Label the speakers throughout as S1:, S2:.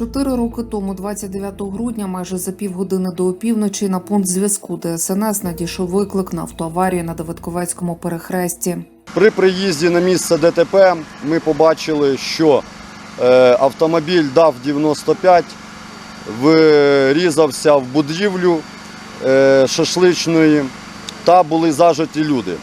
S1: Чотири роки тому, 29 грудня, майже за півгодини до опівночі, на пункт зв'язку ДСНС надійшов виклик на автоаварію на Давидковецькому перехресті.
S2: При приїзді на місце ДТП ми побачили, що е, автомобіль дав 95, врізався в будівлю е, шашличної та були зажаті люди.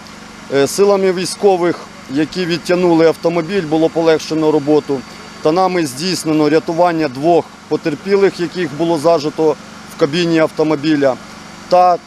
S2: Е, Силами військових, які відтягнули автомобіль, було полегшено роботу. Та нами здійснено рятування двох потерпілих, яких було зажито в кабіні автомобіля, та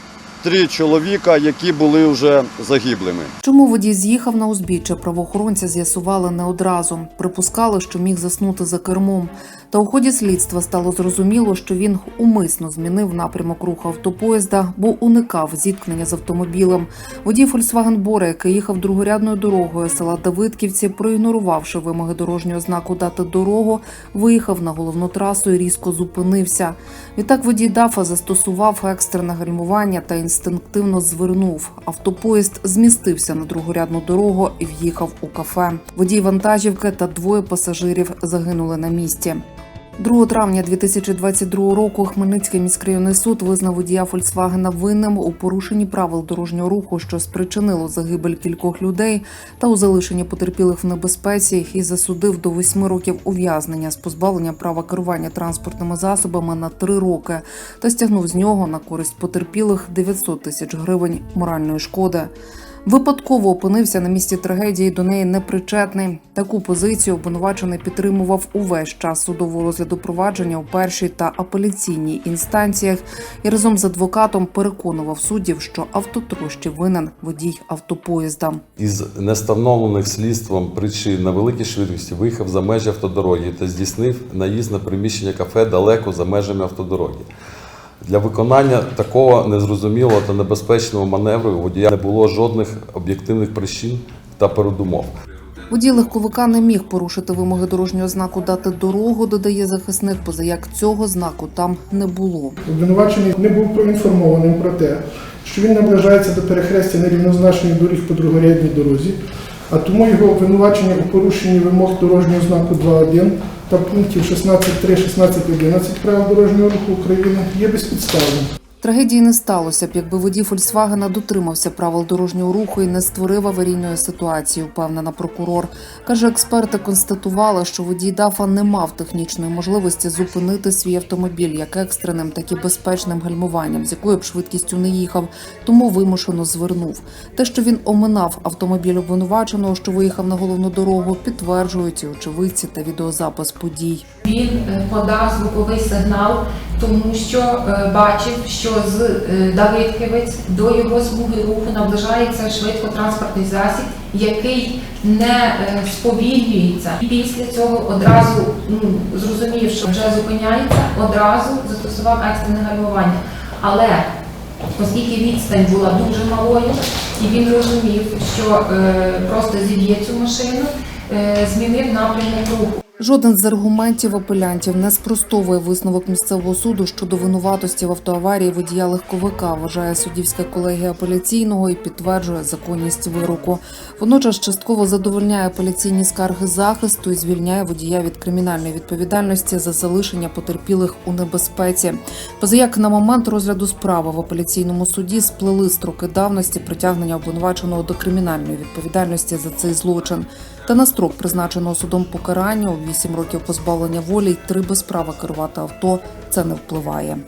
S2: три чоловіка, які були вже загиблими.
S1: Чому водій з'їхав на узбіччя, правоохоронці з'ясували не одразу. Припускали, що міг заснути за кермом. Та у ході слідства стало зрозуміло, що він умисно змінив напрямок руху автопоїзда, бо уникав зіткнення з автомобілем. Водій Volkswagen Бора, який їхав другорядною дорогою села Давидківці, проігнорувавши вимоги дорожнього знаку дати дорогу, виїхав на головну трасу і різко зупинився. Відтак водій ДАФа застосував екстрене гальмування та інстинктивно звернув. Автопоїзд змістився на другорядну дорогу і в'їхав у кафе. Водій вантажівки та двоє пасажирів загинули на місці. 2 травня 2022 року Хмельницький міськрайонний суд визнав водія Фольксвагена винним у порушенні правил дорожнього руху, що спричинило загибель кількох людей та у залишенні потерпілих в небезпеці, і засудив до 8 років ув'язнення з позбавленням права керування транспортними засобами на 3 роки та стягнув з нього на користь потерпілих 900 тисяч гривень моральної шкоди. Випадково опинився на місці трагедії, до неї непричетний. Таку позицію обвинувачений підтримував увесь час судового розгляду провадження у першій та апеляційній інстанціях і разом з адвокатом переконував суддів, що автотрощі винен водій автопоїзда.
S3: Із нестановлених слідством причин на великій швидкості виїхав за межі автодороги та здійснив наїзд на приміщення кафе далеко за межами автодороги. Для виконання такого незрозумілого та небезпечного маневру водія не було жодних об'єктивних причин та передумов.
S1: Водій легковика не міг порушити вимоги дорожнього знаку дати дорогу, додає захисник, позаяк цього знаку там не було.
S4: Обвинувачений не був проінформованим про те, що він наближається до перехрестя нерівнозначних доріг по другорядній дорозі, а тому його обвинувачення у порушенні вимог дорожнього знаку 2.1 та пунктів 16.3, 16.11 правил дорожнього руху України є безпідставним.
S1: Трагедії не сталося б, якби водій Фольксвагена дотримався правил дорожнього руху і не створив аварійної ситуації, впевнена прокурор. Каже, експерти констатували, що водій ДАФа не мав технічної можливості зупинити свій автомобіль як екстреним, так і безпечним гальмуванням, з якою б швидкістю не їхав, тому вимушено звернув. Те, що він оминав автомобіль обвинуваченого, що виїхав на головну дорогу, підтверджують і очевидці та відеозапис подій.
S5: Він е, подав звуковий сигнал, тому що е, бачив, що з е, Давидківець до його смуги руху наближається швидко транспортний засіб, який не е, сповільнюється. І після цього одразу ну, зрозумів, що вже зупиняється, одразу застосував екстрене гальмування. Але оскільки відстань була дуже малою, і він розумів, що е, просто зіб'є цю машину, е, змінив напрямок руху.
S1: Жоден з аргументів апелянтів не спростовує висновок місцевого суду щодо винуватості в автоаварії водія легковика, вважає суддівська колегія апеляційного і підтверджує законність вироку. Водночас частково задовольняє апеляційні скарги захисту і звільняє водія від кримінальної відповідальності за залишення потерпілих у небезпеці. Позаяк на момент розгляду справи в апеляційному суді сплели строки давності притягнення обвинуваченого до кримінальної відповідальності за цей злочин. Та на строк призначеного судом покарання у 8 років позбавлення волі й 3 без права керувати авто це не впливає.